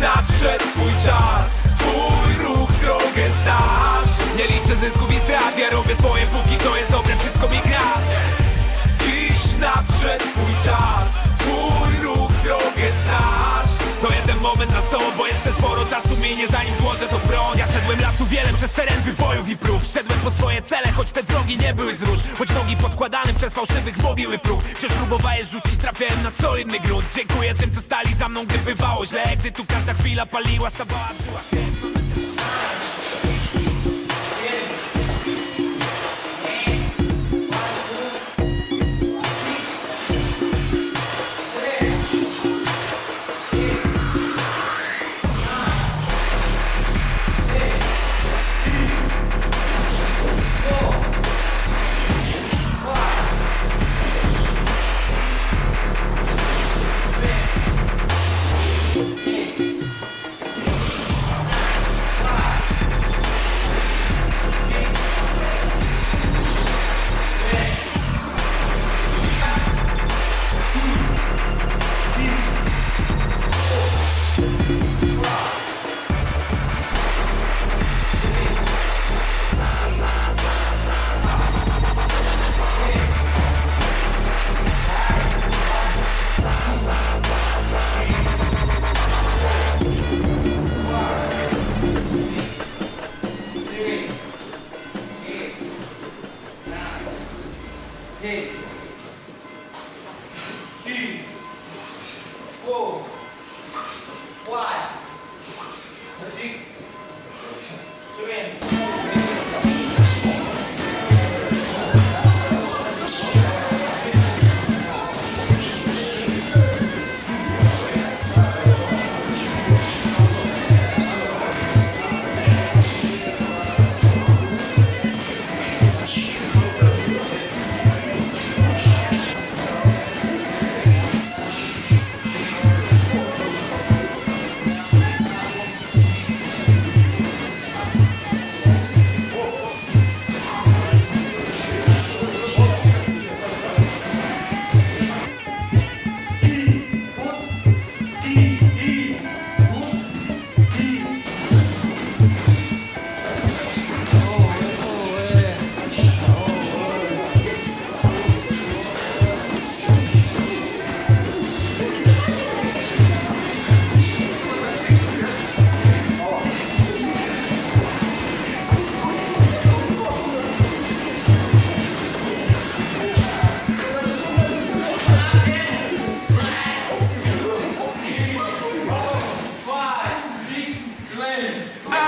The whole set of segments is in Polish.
nadszedł twój czas. Twój róg drogę znasz. Nie liczę zysków i strat, ja robię swoje póki to jest dobre, wszystko mi gra. sumienie zanim włożę to broń. Ja szedłem lasu wiele przez teren wybojów i prób. Szedłem po swoje cele, choć te drogi nie były z róż. Choć nogi podkładane przez fałszywych mogiły prób. Wciąż próbowałem rzucić, trafiałem na solidny grunt. Dziękuję tym, co stali za mną, gdy bywało źle. Gdy tu każda chwila paliła, stawała żyła.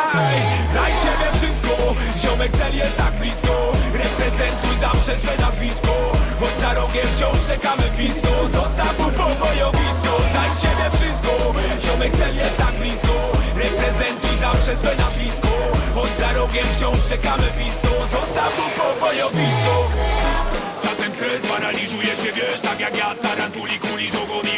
Żyłach krew. Aj, daj siebie wszystko. Ziomek cel jest tak blisko. Reprezentuj zawsze swe nazwisko. Choć za rogiem wciąż czekamy wisto Zostaw mu pobojowisko. Daj siebie wszystko. Ziomek cel jest tak blisko. Reprezentuj zawsze swe nazwisko. Choć za rogiem wciąż czekamy wisto Zostaw mu pobojowisko. Czasem stres paraliżuje cię, wiesz Tak jak ja, tarantuli, kulisz ogon i odchodzisz gdzieś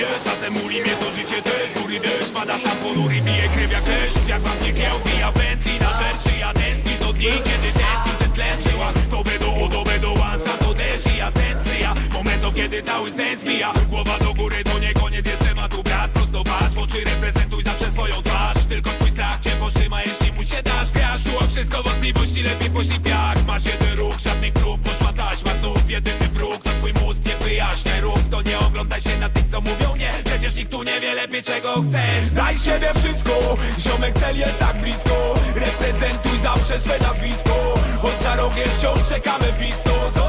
Nie ja czasem uli mnie to życie też Góry deszcz, pada sam ponury, bije krew jak leszcz Jak wam nie kieł, wbija wędli na rzeczy Ja tęsknisz do dni, kiedy ten tlen Żyła to będą, o to będą, ansa to też I ja sencja, momentów kiedy cały sens mija Głowa do góry, to nie koniec, jest tematu. Brat Prosto patrz, oczy reprezentuj zawsze swoją twarz. Tylko twój strach cię potrzyma, jeśli mu się dasz. Grasz tu o wszystko wątpliwości, lepiej poślij piach Masz jeden ruch, żadnych prób, poszła taśma Znów jedyny wróg, to twój mózg nie wyjaśnia Rób to, nie oglądaj się na tych, co mówią nie. Przecież nikt tu nie wie lepiej, czego chcesz. Daj siebie wszystko, ziomek cel jest tak blisko. Reprezentuj zawsze swe nazwisko Choć za rogiem wciąż czekamy mu pobojowisko